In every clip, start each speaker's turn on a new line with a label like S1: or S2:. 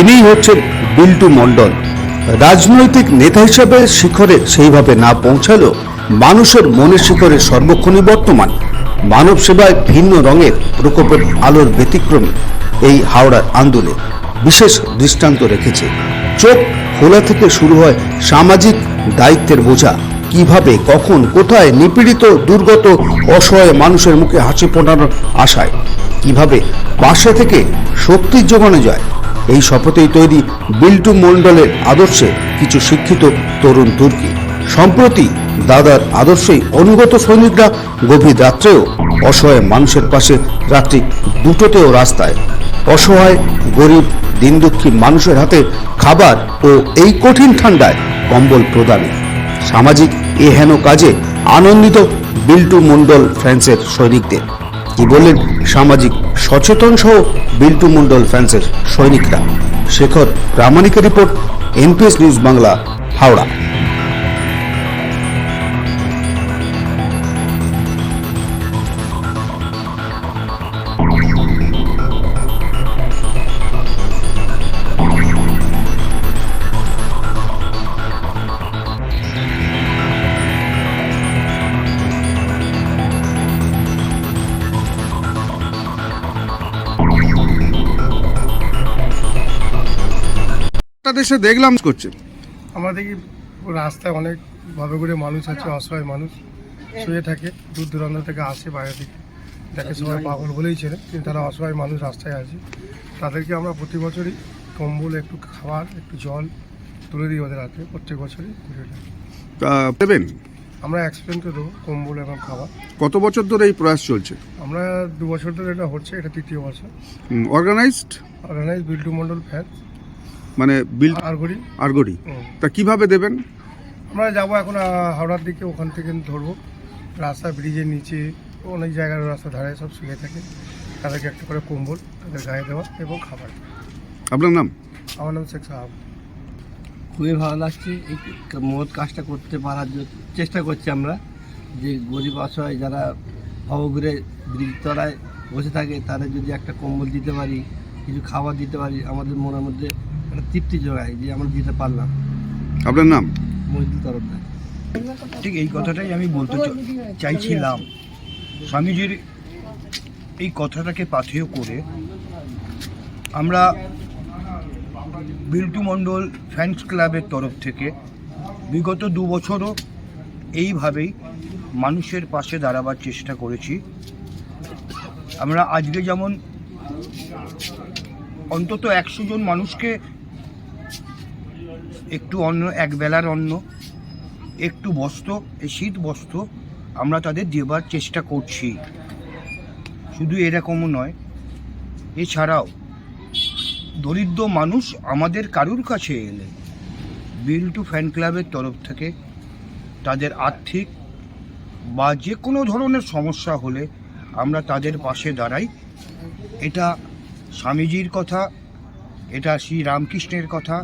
S1: ইনিই হচ্ছেন বিল্টু মণ্ডল। রাজনৈতিক নেতা হিসেবে শিখরে সেইভাবে না পৌঁছালেও মানুষের মনের শিখরে সর্বক্ষণই বর্তমান। মানব সেবায় ভিন্ন রঙের প্রকোপের আলোর ব্যতিক্রমী এই হাওড়ার আন্দোলন বিশেষ দৃষ্টান্ত রেখেছে। চোখ খোলা থেকে শুরু হয় সামাজিক দায়িত্বের বোঝা। কীভাবে, কখন, কোথায় নিপীড়িত, দুর্গত, অসহায় মানুষের মুখে হাসি ফোটানোর আশায়। কীভাবে পাশে থেকে শক্তি যোগানো যায় এই শপথেই তৈরি বিল্টু মণ্ডলের আদর্শে কিছু শিক্ষিত তরুণ তুর্কি। সম্প্রতি দাদার আদর্শেই অনুগত সৈনিকরা গভীর রাত্রেও অসহায় মানুষের পাশে রাত্রি দুটোতেও রাস্তায়। অসহায়, গরিব, দিনদুঃখী মানুষের হাতে খাবার ও এই কঠিন ঠান্ডায় কম্বল প্রদানে। সামাজিক এ হেন কাজে আনন্দিত বিল্টু মণ্ডল ফ্রান্সের সৈনিকদের। কি বললেন সামাজিক সচেতন সহ বিল্টু মন্ডল ফ্রান্সের সৈনিকরা। Shekhar প্রামাণিকের report NPS news Bangla Howrah.
S2: দেশে দেখলাম করছে।
S3: আমাদের কি রাস্তায় অনেক ভাবে করে মানুষ আছে অসহায় মানুষ শুয়ে থাকে দূর দূরান্ত থেকে আসে বাইরে থেকে। দেখে সবাই পাগল বলেই ছেড়ে কিন্তু তারা অসহায় মানুষ রাস্তায় আছে তাদেরকে আমরা প্রতি বছরই কম্বল একটু খাবার একটু জল তুলে দিই ওদের হাতে প্রত্যেক বছরই
S2: দেবেন?
S3: আমরা এক্সপ্লেন করে দেবো কম্বল এবং খাবার।
S2: কত বছর ধরে এই প্রয়াস চলছে?
S3: আমরা দু বছর ধরে এটা হচ্ছে এটা তৃতীয় বছর।
S2: Organised
S3: organised Biltu Mondal fan
S2: মানে বিল
S3: আরগড়ি।
S2: আরগড়ি। তা কীভাবে দেবেন?
S3: আমরা যাব এখন হাওড়ার দিকে ওখান থেকে ধরবো। রাস্তা ব্রিজের নিচে অনেক জায়গার রাস্তা ধারে সব শুয়ে থাকে। তাদেরকে একটা করে কম্বল তাদের গায়ে দেওয়া এবং খাবার।
S2: আপনার নাম?
S3: আমার নাম শেখ সাহাব।
S4: খুবই ভালো লাগছে। এই মহৎ কাজটা করতে পারার জন্য চেষ্টা করছি আমরা। যে গরিব অসহায় যারা ভবঘুরে ব্রিজ তলায় বসে থাকে তাদের যদি একটা কম্বল দিতে পারি কিছু খাবার দিতে পারি আমাদের মনের মধ্যে তৃপ্তি যোগায় যে আমরা দিতে পারলাম।
S2: আপনার নাম?
S4: মহিদুল তরফদার
S5: ঠিক এই কথাটাই আমি বলতে চাইছিলাম। স্বামীজির এই কথাটাকে পাথেয় করে আমরা বিল্টু মণ্ডল ফ্যান্স ক্লাবের তরফ থেকে বিগত দু বছরও এইভাবেই মানুষের পাশে দাঁড়াবার চেষ্টা করেছি। আমরা আজকে যেমন অন্তত একশো জন মানুষকে একটু অন্ন এক বেলার অন্ন, একটু বস্ত্র, এই শীত বস্ত্র আমরা তাদের দেবার চেষ্টা করছি। শুধু এরকমও নয়, এছাড়াও দরিদ্র মানুষ আমাদের কারুর কাছে এলে, বিল টু ফ্যান ক্লাবের তরফ থেকে তাদের আর্থিক বা যে কোনো ধরনের সমস্যা হলে আমরা তাদের পাশে দাঁড়াই। এটা স্বামীজির কথা, এটা শ্রী রামকৃষ্ণের কথা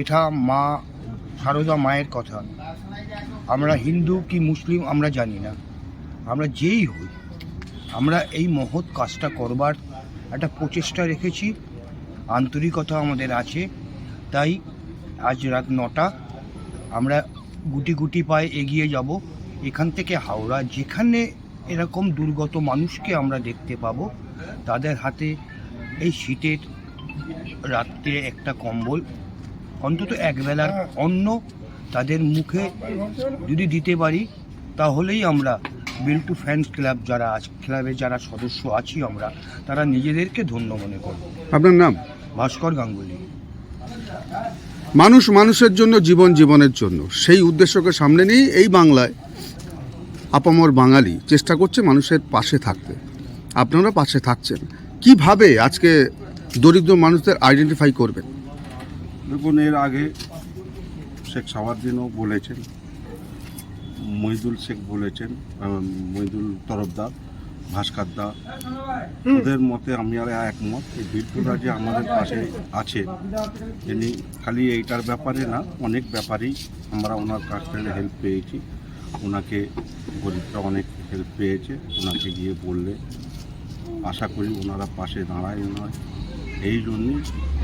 S5: এটা মা, সারদা মায়ের কথা। আমরা হিন্দু কি মুসলিম আমরা জানি না। আমরা যেই হই, আমরা এই মহৎ কাজটা করবার একটা প্রচেষ্টা রেখেছি। আন্তরিকতা আমাদের আছে। তাই আজ রাত নটা, আমরা গুটি গুটি পায়ে এগিয়ে যাব। এখান থেকে হাওড়া, যেখানে এরকম দুর্গত মানুষকে আমরা দেখতে পাবো, তাদের হাতে এই শীতের রাত্রে একটা কম্বল। অন্তত একবেলার অন্ন তাদের মুখে যদি দিতে পারি তাহলেই আমরা বিল্টু ফ্যান্স ক্লাব যারা আছে ক্লাবে যারা সদস্য আছি আমরা তারা নিজেদেরকে ধন্য মনে করব।
S2: আপনার নাম?
S5: ভাস্কর গাঙ্গুলি।
S2: মানুষ মানুষের জন্য জীবন জীবনের জন্য। সেই উদ্দেশ্যকে সামনে নিয়ে এই বাংলায় আপামর বাঙালি চেষ্টা করছে মানুষের পাশে থাকতে। আপনারা পাশে থাকছেন। কীভাবে আজকে দরিদ্র মানুষদের আইডেন্টিফাই করবেন?
S6: দেখুন এর আগে শেখ সাওয়ারদিনও বলেছেন মহিদুল শেখ বলেছেন মহিদুল তরফদার ভাস্করদা ওদের মতে আমি আর একমত এই বিদ্যুরা যে আমাদের পাশে আছে তিনি খালি এইটার ব্যাপারে না অনেক ব্যাপারেই আমরা ওনার কাছ থেকে হেল্প পেয়েছি। ওনাকে গরিবরা অনেক হেল্প পেয়েছে ওনাকে গিয়ে বললে আশা করি ওনারা পাশে দাঁড়ায় ওনার। এই জন্যে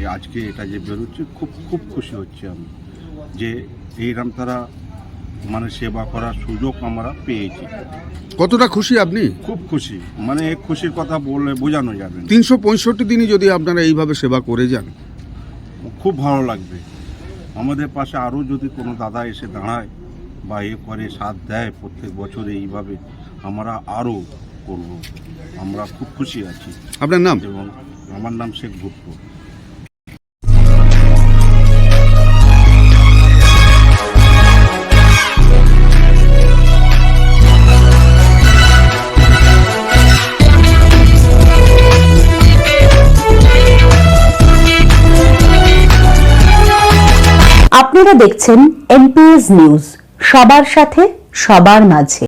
S6: আজকে এটা যে বেরোচ্ছে খুব খুব খুশি হচ্ছে আমি যে এইরকম তারা মানে সেবা করার সুযোগ আমরা পেয়েছি।
S2: কতটা খুশি আপনি?
S6: খুব খুশি। মানে খুশির কথা বললে বোঝানো যাবে
S2: তিনশো পঁয়ষট্টি দিনই যদি আপনারা এইভাবে সেবা করে যান।
S6: খুব ভালো লাগবে। আমাদের পাশে আরও যদি কোনো দাদা এসে দাঁড়ায় বা এ করে সাথ দেয় প্রত্যেক বছরে এইভাবে আমরা আরও করব। আমরা খুব খুশি আছি।
S2: আপনার নাম?
S6: এবং আমার নাম শেখ ভুট্টো।
S7: আপনারা দেখছেন এনপিএস নিউজ সবার সাথে সবার মাঝে।